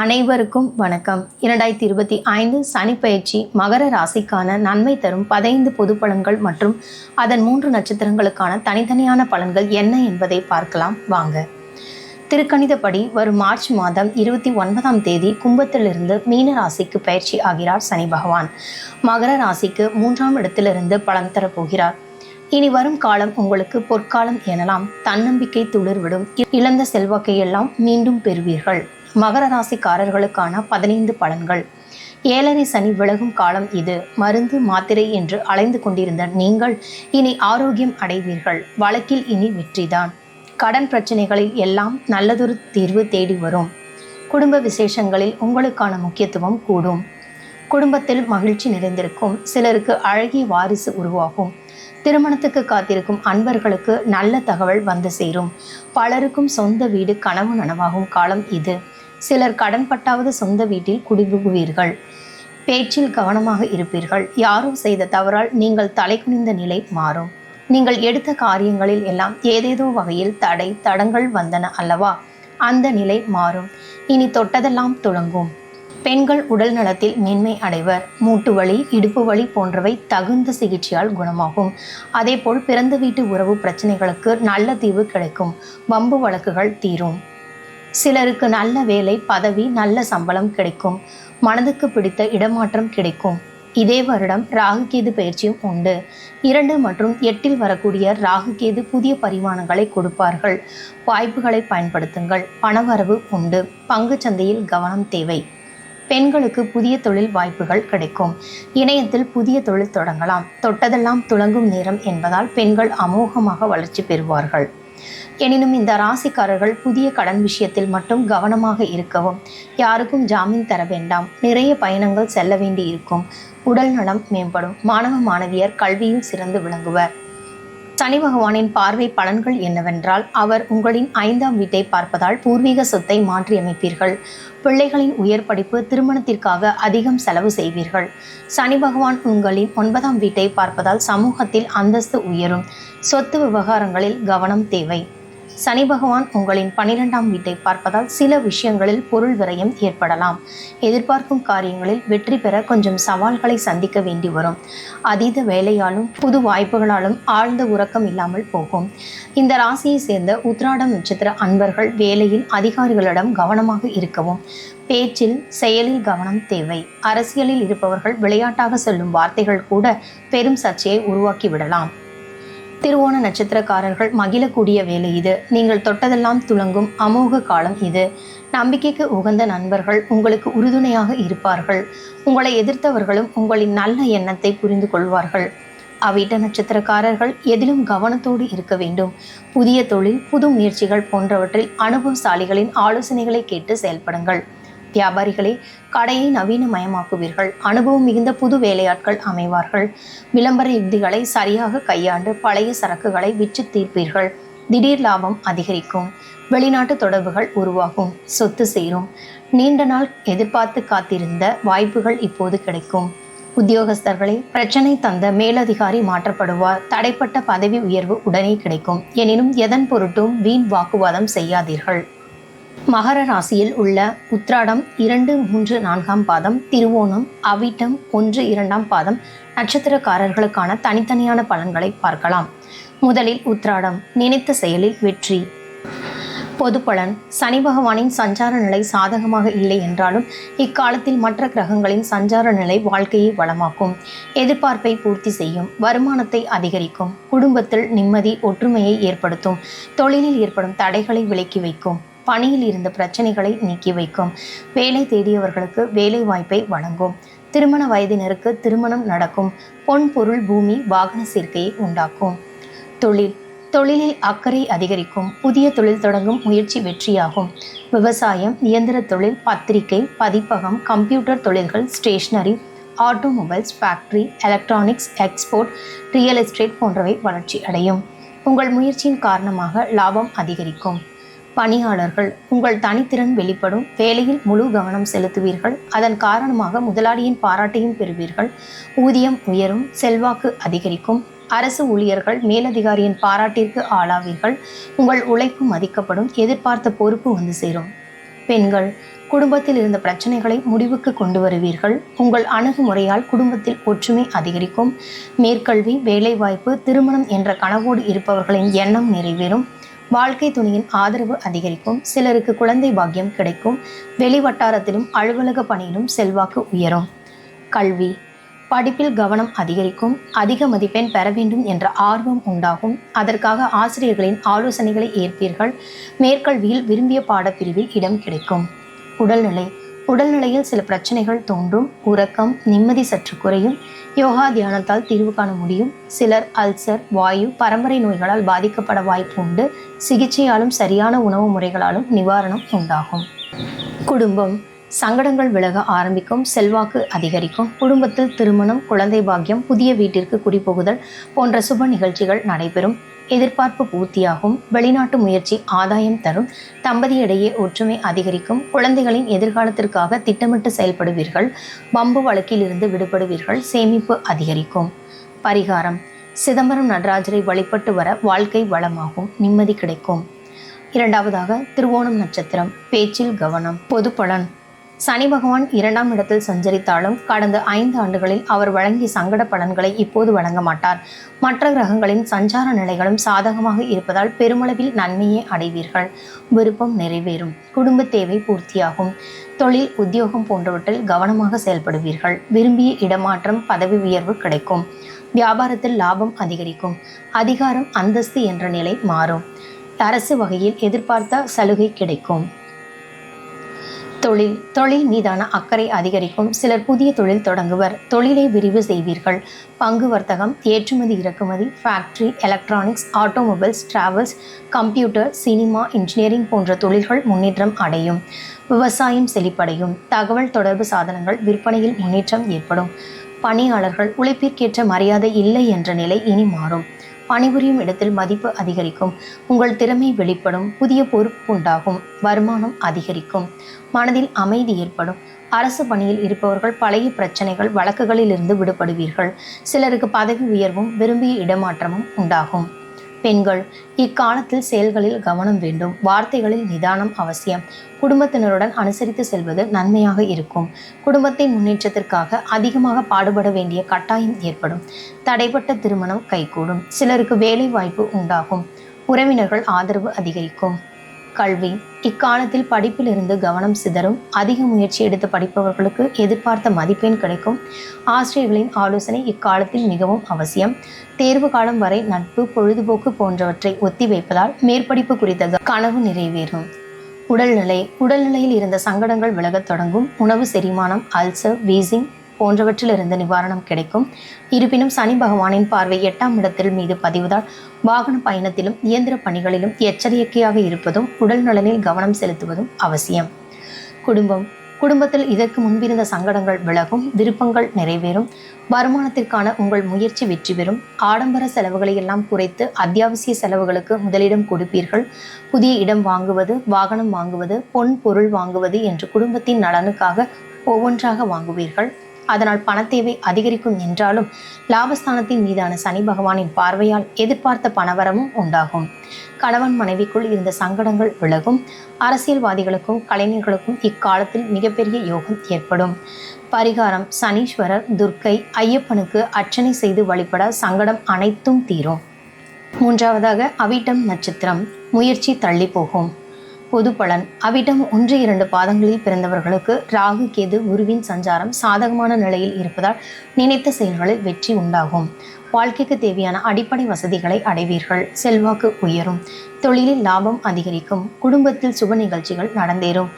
அனைவருக்கும் வணக்கம். இரண்டாயிரத்தி இருபத்தி ஐந்து சனி பயிற்சி மகர ராசிக்கான நன்மை தரும் பதினைந்து பொது பலன்கள் மற்றும் அதன் மூன்று நட்சத்திரங்களுக்கான தனித்தனியான பலன்கள் என்ன என்பதை பார்க்கலாம். வாங்க. திருக்கணிதப்படி வரும் மார்ச் மாதம் இருபத்தி ஒன்பதாம் தேதி கும்பத்திலிருந்து மீன ராசிக்கு பயிற்சி ஆகிறார் சனி பகவான். மகர ராசிக்கு மூன்றாம் இடத்திலிருந்து பலன் தரப்போகிறார் இனி வரும் காலம் உங்களுக்கு பொற்காலம் எனலாம். தன்னம்பிக்கை துளிர்விடும். இழந்த செல்வாக்கை எல்லாம் மீண்டும் பெறுவீர்கள். மகர ராசிக்காரர்களுக்கான பதினைந்து பலன்கள். ஏழரை சனி விலகும் காலம் இது. மருந்து மாத்திரை என்று அலைந்து கொண்டிருந்த நீங்கள் இனி ஆரோக்கியம் அடைவீர்கள். வழக்கில் இனி வெற்றிதான். கடன் பிரச்சனைகளில் எல்லாம் நல்லதொரு தீர்வு தேடி வரும். குடும்ப விசேஷங்களில் உங்களுக்கான முக்கியத்துவம் கூடும். குடும்பத்தில் மகிழ்ச்சி நிறைந்திருக்கும். சிலருக்கு அழகிய வாரிசு உருவாகும். திருமணத்துக்கு காத்திருக்கும் அன்பர்களுக்கு நல்ல தகவல் வந்து சேரும். பலருக்கும் சொந்த வீடு கனவு நனவாகும் காலம் இது. சிலர் கடன்பட்டாவது சொந்த வீட்டில் குடிபுகுவீர்கள். பேச்சில் கவனமாக இருப்பீர்கள். யாரோ செய்த தவறால் நீங்கள் தலை குனிந்த நிலை மாறும். நீங்கள் எடுத்த காரியங்களில் எல்லாம் ஏதேதோ வகையில் தடை தடங்கள் வந்தன அல்லவா? அந்த நிலை மாறும். இனி தொட்டதெல்லாம் துளங்கும் பெண்கள் உடல் நலத்தில் மேன்மை அடைவர். மூட்டு வலி இடுப்பு வலி போன்றவை தகுந்த சிகிச்சையால் குணமாகும். அதேபோல் பிறந்த வீட்டு உறவு பிரச்சனைகளுக்கு நல்ல தீர்வு கிடைக்கும். வம்பு வழக்குகள் தீரும். சிலருக்கு நல்ல வேலை பதவி நல்ல சம்பளம் கிடைக்கும். மனதுக்கு பிடித்த இடமாற்றம் கிடைக்கும். இதே வருடம் ராகுகேது பயிற்சியும் உண்டு. இரண்டு மற்றும் எட்டில் வரக்கூடிய ராகுகேது புதிய பரிமாணங்களை கொடுப்பார்கள். வாய்ப்புகளை பயன்படுத்துங்கள். பணவரவு உண்டு. பங்கு சந்தையில் கவனம் தேவை. பெண்களுக்கு புதிய தொழில் வாய்ப்புகள் கிடைக்கும். இணையத்தில் புதிய தொழில் தொடங்கலாம். தொட்டதெல்லாம் துளங்கும் நேரம் என்பதால் பெண்கள் அமோகமாக வளர்ச்சி பெறுவார்கள். எனினும் இந்த ராசிக்காரர்கள் புதிய கடன் விஷயத்தில் மட்டும் கவனமாக இருக்கவும் யாருக்கும் ஜாமீன் தர வேண்டாம். நிறைய பயணங்கள் செல்ல வேண்டி இருக்கும் உடல் நலம் மேம்படும். மாணவ மாணவியர் கல்வியில் சிறந்து விளங்குவர். சனி பகவானின் பார்வை பலன்கள் என்னவென்றால் அவர் உங்களின் ஐந்தாம் வீட்டை பார்ப்பதால் பூர்வீக சொத்தை மாற்றியமைப்பீர்கள். பிள்ளைகளின் உயர் படிப்பு திருமணத்திற்காக அதிகம் செலவு செய்வீர்கள். சனி பகவான் உங்களின் ஒன்பதாம் வீட்டை பார்ப்பதால் சமூகத்தில் அந்தஸ்து உயரும். சொத்து விவகாரங்களில் கவனம் தேவை. சனி பகவான் உங்களின் பனிரெண்டாம் வீட்டை பார்ப்பதால் சில விஷயங்களில் பொருள் விரயம் ஏற்படலாம். எதிர்பார்க்கும் காரியங்களில் வெற்றி பெற கொஞ்சம் சவால்களை சந்திக்க வேண்டி வரும். அதீத வேலையாலும் புது வாய்ப்புகளாலும் ஆழ்ந்த உறக்கம் இல்லாமல் போகும். இந்த ராசியை சேர்ந்த உத்ராடம் நட்சத்திர அன்பர்கள் வேலையில் அதிகாரிகளிடம் கவனமாக இருக்கவும். பேச்சில் செயலில் கவனம் தேவை. அரசியலில் இருப்பவர்கள் விளையாட்டாக சொல்லும் வார்த்தைகள் கூட பெரும் சர்ச்சையை உருவாக்கிவிடலாம் திருவோண நட்சத்திரக்காரர்கள் மகிழக்கூடிய வேலை இது. நீங்கள் தொட்டதெல்லாம் துளங்கும் அமோக காலம் இது. நம்பிக்கைக்கு உகந்த நண்பர்கள் உங்களுக்கு உறுதுணையாக இருப்பார்கள். உங்களை எதிர்த்தவர்களும் உங்களின் நல்ல எண்ணத்தை புரிந்து கொள்வார்கள். அவ்விட்ட நட்சத்திரக்காரர்கள் எதிலும் கவனத்தோடு இருக்க வேண்டும். புதிய தொழில் புது முயற்சிகள் போன்றவற்றில் அனுபவசாலிகளின் ஆலோசனைகளை கேட்டு செயல்படுங்கள். வியாபாரிகளே கடையை நவீனமயமாக்குவீர்கள். அனுபவம் மிகுந்த புது வேலையாட்கள் அமைவார்கள். விளம்பர யுக்திகளை சரியாக கையாண்டு பழைய சரக்குகளை விற்று தீர்ப்பீர்கள். திடீர் லாபம் அதிகரிக்கும். வெளிநாட்டு தொடர்புகள் உருவாகும். சொத்து சேரும். நீண்ட நாள் எதிர்பார்த்து காத்திருந்த வாய்ப்புகள் இப்போது கிடைக்கும். உத்தியோகஸ்தர்களை பிரச்சனை தந்த மேலதிகாரி மாற்றப்படுவார். தடைப்பட்ட பதவி உயர்வு உடனே கிடைக்கும். எனினும் எதன் பொருட்டும் வீண் வாக்குவாதம் செய்யாதீர்கள். மகர ராசியில் உள்ள உத்ராடம் இரண்டு மூன்று நான்காம் பாதம் திருவோணம் அவிட்டம் ஒன்று இரண்டாம் பாதம் நட்சத்திரக்காரர்களுக்கான தனித்தனியான பலன்களை பார்க்கலாம். முதலில் உத்ராடம் நினைத்த செயலில் வெற்றி. பொது பலன் சனி பகவானின் சஞ்சார நிலை சாதகமாக இல்லை என்றாலும் இக்காலத்தில் மற்ற கிரகங்களின் சஞ்சார நிலை வாழ்க்கையை வளமாக்கும். எதிர்பார்ப்பை பூர்த்தி செய்யும் வருமானத்தை அதிகரிக்கும் குடும்பத்தில் நிம்மதி ஒற்றுமையை ஏற்படுத்தும் தொழிலில் ஏற்படும் தடைகளை விலக்கி வைக்கும். பணியில் இருந்த பிரச்சனைகளை நீக்கி வைக்கும். வேலை தேடியவர்களுக்கு வேலை வாய்ப்பை வழங்கும். திருமண வயதினருக்கு திருமணம் நடக்கும். பொன் பொருள் பூமி வாகன சேர்க்கையை உண்டாக்கும். தொழில். தொழிலில் அக்கறை அதிகரிக்கும். புதிய தொழில் தொடங்கும் முயற்சி வெற்றியாகும். விவசாயம் இயந்திர தொழில் பத்திரிகை பதிப்பகம் கம்ப்யூட்டர் தொழில்கள் stationery automobiles factory electronics export real estate போன்றவை வளர்ச்சி அடையும். உங்கள் முயற்சியின் காரணமாக லாபம் அதிகரிக்கும். பணியாளர்கள் உங்கள் தனித்திறன் வெளிப்படும் வேலையில் முழு கவனம் செலுத்துவீர்கள். அதன் காரணமாக முதலாளியின் பாராட்டையும் பெறுவீர்கள். ஊதியம் உயரும் செல்வாக்கு அதிகரிக்கும். அரசு ஊழியர்கள் மேலதிகாரியின் பாராட்டிற்கு ஆளாவீர்கள். உங்கள் உழைப்பு மதிக்கப்படும் எதிர்பார்த்த பொறுப்பு வந்து சேரும். பெண்கள் குடும்பத்தில் இருந்த பிரச்சனைகளை முடிவுக்கு கொண்டு வருவீர்கள். உங்கள் அணுகுமுறையால் குடும்பத்தில் ஒற்றுமை அதிகரிக்கும். மேற்கல்வி வேலைவாய்ப்பு திருமணம் என்ற கனவோடு இருப்பவர்களின் எண்ணம் நிறைவேறும். வாழ்க்கை துணையின் ஆதரவு அதிகரிக்கும் சிலருக்கு குழந்தை பாக்கியம் கிடைக்கும் வெளி வட்டாரத்திலும் அலுவலக பணியிலும் செல்வாக்கு உயரும். கல்வி படிப்பில் கவனம் அதிகரிக்கும் அதிக மதிப்பெண் பெற வேண்டும் என்ற ஆர்வம் உண்டாகும். அதற்காக ஆசிரியர்களின் ஆலோசனைகளை ஏற்பீர்கள். மேற்கல்வியில் விரும்பிய பாடப்பிரிவில் இடம் கிடைக்கும். உடல்நிலை உடல்நிலையில் சில பிரச்சனைகள் தோன்றும் உறக்கம் நிம்மதி சற்று குறையும். யோகா தியானத்தால் தீர்வு காண முடியும். சிலர் அல்சர் வாயு பரம்பரை நோய்களால் பாதிக்கப்பட வாய்ப்பு உண்டு. சிகிச்சையாலும் சரியான உணவு முறைகளாலும் நிவாரணம் உண்டாகும். குடும்பம் சங்கடங்கள் விலக ஆரம்பிக்கும் செல்வாக்கு அதிகரிக்கும். குடும்பத்தில் திருமணம் குழந்தை பாக்கியம் புதிய வீட்டிற்கு குடிபுகுதல் போன்ற சுப நிகழ்ச்சிகள் நடைபெறும். எதிர்பார்ப்பு பூர்த்தியாகும் வெளிநாட்டு முயற்சி ஆதாயம் தரும் தம்பதியிடையே ஒற்றுமை அதிகரிக்கும் குழந்தைகளின் எதிர்காலத்திற்காக திட்டமிட்டு செயல்படுவீர்கள் பம்பு வழக்கில் இருந்து விடுபடுவீர்கள் சேமிப்பு அதிகரிக்கும். பரிகாரம் சிதம்பரம் நடராஜரை வழிபட்டு வர வாழ்க்கை வளமாகும் நிம்மதி கிடைக்கும். இரண்டாவதாக திருவோணம் நட்சத்திரம் பேச்சில் கவனம் பொது பலன் சனி பகவான் இரண்டாம் இடத்தில் சஞ்சரித்தாலும் கடந்த ஐந்து ஆண்டுகளில் அவர் வழங்கிய சங்கட பலன்களை இப்போது வழங்க மாட்டார். மற்ற கிரகங்களின் சஞ்சார நிலைகளும் சாதகமாக இருப்பதால் பெருமளவில் நன்மையை அடைவீர்கள். விருப்பம் நிறைவேறும். குடும்ப தேவை பூர்த்தியாகும். தொழில் உத்தியோகம் போன்றவற்றில் கவனமாக செயல்படுவீர்கள். விரும்பிய இடமாற்றம் பதவி உயர்வு கிடைக்கும். வியாபாரத்தில் லாபம் அதிகரிக்கும். அதிகாரம் அந்தஸ்து என்ற நிலை மாறும். அரசு வகையில் எதிர்பார்த்த சலுகை கிடைக்கும். தொழில் தொழில் மீதான அக்கறை அதிகரிக்கும். சிலர் புதிய தொழில் தொடங்குவர். தொழிலை விரிவு செய்வீர்கள். பங்கு வர்த்தகம் ஏற்றுமதி இறக்குமதி factory electronics automobiles travels computer cinema engineering போன்ற தொழில்கள் முன்னேற்றம் அடையும். விவசாயம் செழிப்படையும். தகவல் தொடர்பு சாதனங்கள் விற்பனையில் முன்னேற்றம் ஏற்படும். பணியாளர்கள் உழைப்பிற்கேற்ற மரியாதை இல்லை என்ற நிலை இனி மாறும். பணிபுரியும் இடத்தில் மதிப்பு அதிகரிக்கும். உங்கள் திறமை வெளிப்படும். புதிய பொறுப்பு உண்டாகும். வருமானம் அதிகரிக்கும். மனதில் அமைதி ஏற்படும். அரசு பணியில் இருப்பவர்கள் பழைய பிரச்சனைகள் வழக்குகளில் இருந்து விடுபடுவீர்கள். சிலருக்கு பதவி உயர்வும் விரும்பிய இடமாற்றமும் உண்டாகும். பெண்கள் இக்காலத்தில் செயல்களில் கவனம் வேண்டும். வார்த்தைகளில் நிதானம் அவசியம். குடும்பத்தினருடன் அனுசரித்து செல்வது நன்மையாக இருக்கும். குடும்பத்தின் முன்னேற்றத்திற்காக அதிகமாக பாடுபட வேண்டிய கட்டாயம் ஏற்படும். தடைப்பட்ட திருமணம் கைகூடும். சிலருக்கு வேலை வாய்ப்பு உண்டாகும். உறவினர்கள் ஆதரவு அதிகரிக்கும். கல்வி. இக்காலத்தில் படிப்பிலிருந்து கவனம் சிதறும் அதிக முயற்சி எடுத்து படிப்பவர்களுக்கு எதிர்பார்த்த மதிப்பெண் கிடைக்கும். ஆசிரியர்களின் ஆலோசனை இக்காலத்தில் மிகவும் அவசியம். தேர்வு காலம் வரை நட்பு பொழுதுபோக்கு போன்றவற்றை ஒத்திவைப்பதால் மேற்படிப்பு குறித்த கனவு நிறைவேறும். உடல்நிலை உடல்நிலையில் இருந்த சங்கடங்கள் விலகத் தொடங்கும். உணவு செரிமானம் அல்சர் வீசிங் போன்றவற்றிலிருந்து நிவாரணம் கிடைக்கும். இருப்பினும் சனி பகவானின் பார்வை எட்டாம் இடத்தில் மீது பதிவதால் வாகன பயணத்திலும் இயந்திர பணிகளிலும் எச்சரிக்கையாக இருப்பதும் உடல் நலனில் கவனம் செலுத்துவதும் அவசியம். குடும்பம். குடும்பத்தில் இதற்கு முன்பிருந்த சங்கடங்கள் விலகும் விருப்பங்கள் நிறைவேறும். வருமானத்திற்கான உங்கள் முயற்சி வெற்றி பெறும். ஆடம்பர செலவுகளை எல்லாம் குறைத்து அத்தியாவசிய செலவுகளுக்கு முதலிடம் கொடுப்பீர்கள். புதிய இடம் வாங்குவது வாகனம் வாங்குவது பொன் பொருள் வாங்குவது என்று குடும்பத்தின் நலனுக்காக ஒவ்வொன்றாக வாங்குவீர்கள். அதனால் பணத்தேவை அதிகரிக்கும் என்றாலும் லாபஸ்தானத்தின் மீதான சனி பகவானின் பார்வையால் எதிர்பார்த்த பணவரமும் உண்டாகும். கணவன் மனைவிக்குள் இருந்த சங்கடங்கள் விலகும். அரசியல்வாதிகளுக்கும் கலைஞர்களுக்கும் இக்காலத்தில் மிகப்பெரிய யோகம் ஏற்படும். பரிகாரம் சனீஸ்வரர் துர்க்கை ஐயப்பனுக்கு அர்ச்சனை செய்து வழிபட சங்கடம் அனைத்தும் தீரும். மூன்றாவதாக அவிட்டம் நட்சத்திரம். முயற்சி தள்ளி போகும். பொது பலன் அவிட்டம் ஒன்று இரண்டு பாதங்களில் பிறந்தவர்களுக்கு ராகு கேது குருவின் சஞ்சாரம் சாதகமான நிலையில் இருப்பதால் நினைத்த செயல்களில் வெற்றி உண்டாகும். வாழ்க்கைக்கு தேவையான அடிப்படை வசதிகளை அடைவீர்கள். செல்வாக்கு உயரும். தொழிலில் லாபம் அதிகரிக்கும். குடும்பத்தில் சுப நிகழ்ச்சிகள் நடந்தேறும்.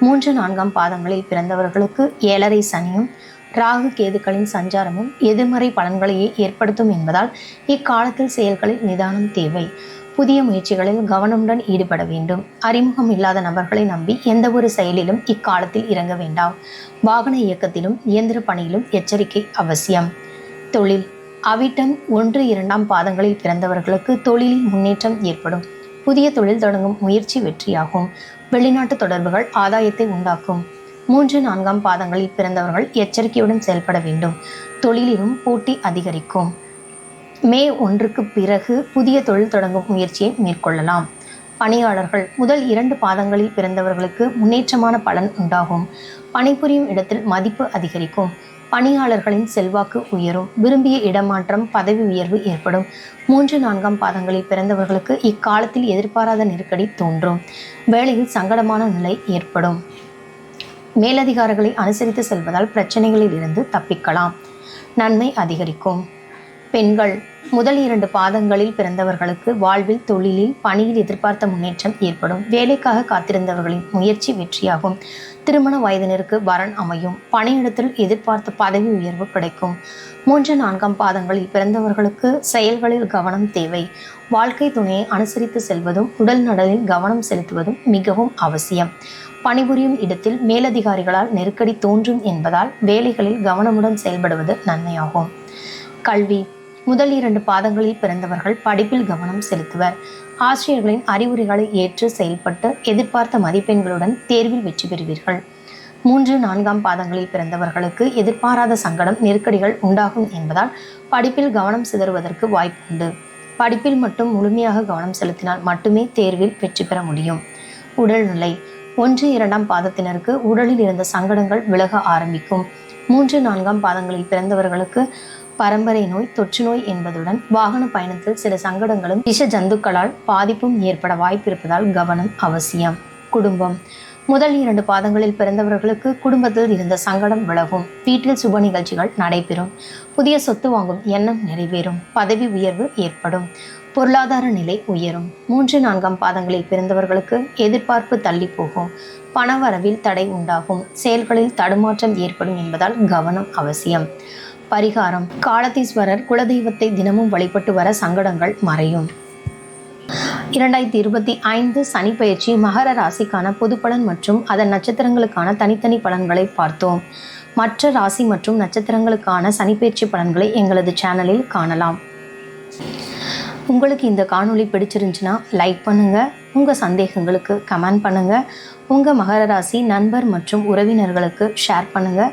மூன்று நான்காம் பாதங்களில் பிறந்தவர்களுக்கு ஏழரை சனியும் ராகு கேதுக்களின் சஞ்சாரமும் எதிர்மறை பலன்களையே ஏற்படுத்தும் என்பதால் இக்காலத்தில் செயல்களில் நிதானம் தேவை. புதிய முயற்சிகளில் கவனமுடன் ஈடுபட வேண்டும். அறிமுகம் இல்லாத நபர்களை நம்பி எந்த ஒரு செயலிலும் இக்காலத்தில் இறங்க வேண்டாம். வாகன இயக்கத்திலும் இயந்திர பணியிலும் எச்சரிக்கை அவசியம். தொழில். அவிட்டம் ஒன்று இரண்டாம் பாதங்களில் பிறந்தவர்களுக்கு தொழிலில் முன்னேற்றம் ஏற்படும். புதிய தொழில் தொடங்கும் முயற்சி வெற்றியாகும். வெளிநாட்டு தொடர்புகள் ஆதாயத்தை உண்டாக்கும். மூன்று நான்காம் பாதங்களில் பிறந்தவர்கள் எச்சரிக்கையுடன் செயல்பட வேண்டும். தொழிலிலும் போட்டி அதிகரிக்கும். மே ஒன்றுக்கு பிறகு புதிய தொழில் தொடங்கும் முயற்சியை மேற்கொள்ளலாம். பணியாளர்கள் முதல் இரண்டு பாதங்களில் பிறந்தவர்களுக்கு முன்னேற்றமான பலன் உண்டாகும். பணிபுரியும் இடத்தில் மதிப்பு அதிகரிக்கும். பணியாளர்களின் செல்வாக்கு உயரும். விரும்பிய இடமாற்றம் பதவி உயர்வு ஏற்படும். மூன்று நான்காம் பாதங்களில் பிறந்தவர்களுக்கு இக்காலத்தில் எதிர்பாராத நெருக்கடி தோன்றும். வேலையில் சங்கடமான நிலை ஏற்படும். மேலதிகாரிகளை அனுசரித்து செல்வதால் பிரச்சனைகளில் இருந்து தப்பிக்கலாம். நன்மை அதிகரிக்கும். பெண்கள் முதல் இரண்டு பாதங்களில் பிறந்தவர்களுக்கு வாழ்வில் தொழிலில் பணியில் எதிர்பார்த்த முன்னேற்றம் ஏற்படும். வேலைக்காக காத்திருந்தவர்களின் முயற்சி வெற்றியாகும். திருமண வயதினருக்கு வரன் அமையும். பணியிடத்தில் எதிர்பார்த்த பதவி உயர்வு கிடைக்கும். மூன்று நான்காம் பாதங்களில் பிறந்தவர்களுக்கு செயல்களில் கவனம் தேவை. வாழ்க்கை துணையை அனுசரித்து செல்வதும் உடல் நடலில் கவனம் செலுத்துவதும் மிகவும் அவசியம். பணிபுரியும் இடத்தில் மேலதிகாரிகளால் நெருக்கடி தோன்றும் என்பதால் வேலைகளில் கவனமுடன் செயல்படுவது நன்மையாகும். கல்வி முதல் இரண்டு பாதங்களில் பிறந்தவர்கள் படிப்பில் கவனம் செலுத்துவர். ஆசிரியர்களின் அறிவுரைகளை ஏற்று செயல்பட்டு எதிர்பார்த்த மதிப்பெண்களுடன் தேர்வில் வெற்றி பெறுவீர்கள். மூன்று நான்காம் பாதங்களில் பிறந்தவர்களுக்கு எதிர்பாராத சங்கடம் நெருக்கடிகள் உண்டாகும் என்பதால் படிப்பில் கவனம் சிதறுவதற்கு வாய்ப்பு உண்டு. படிப்பில் மட்டும் முழுமையாக கவனம் செலுத்தினால் மட்டுமே தேர்வில் வெற்றி பெற முடியும். உடல்நிலை ஒன்று இரண்டாம் பாதத்தினருக்கு உடலில் இருந்த சங்கடங்கள் விலக ஆரம்பிக்கும். மூன்று நான்காம் பாதங்களில் பிறந்தவர்களுக்கு பரம்பரை நோய் தொற்று நோய் என்பதுடன் வாகன பயணத்தில் சில சங்கடங்களும் விஷ ஜந்துக்களால் பாதிப்பும் ஏற்பட வாய்ப்பிருப்பதால் கவனம் அவசியம். குடும்பம். முதல் இரண்டு பாதங்களில் பிறந்தவர்களுக்கு குடும்பத்தில் இருந்த சங்கடம் விலகும். வீட்டில் சுப நிகழ்ச்சிகள் நடைபெறும். புதிய சொத்து வாங்கும் எண்ணம் நிறைவேறும். பதவி உயர்வு ஏற்படும். பொருளாதார நிலை உயரும். மூன்று நான்காம் பாதங்களில் பிறந்தவர்களுக்கு எதிர்பார்ப்பு தள்ளி போகும். பணவரவில் தடை உண்டாகும். செயல்களில் தடுமாற்றம் ஏற்படும் என்பதால் கவனம் அவசியம். பரிகாரம். காலத்தீஸ்வரர் குலதெய்வத்தை தினமும் வழிபட்டு வர சங்கடங்கள் மறையும். இரண்டாயிரத்தி இருபத்தி ஐந்து சனி பயிற்சி மகர ராசிக்கான பொது பலன் மற்றும் அதன் நட்சத்திரங்களுக்கான தனித்தனி பலன்களை பார்த்தோம். மற்ற ராசி மற்றும் நட்சத்திரங்களுக்கான சனிப்பயிற்சி பலன்களை எங்களது சேனலில் காணலாம். உங்களுக்கு இந்த காணொளி பிடிச்சிருந்துச்சுன்னா லைக் பண்ணுங்கள் உங்கள் சந்தேகங்களுக்கு கமெண்ட் பண்ணுங்கள் உங்கள் மகர ராசி நண்பர் மற்றும் உறவினர்களுக்கு ஷேர் பண்ணுங்கள்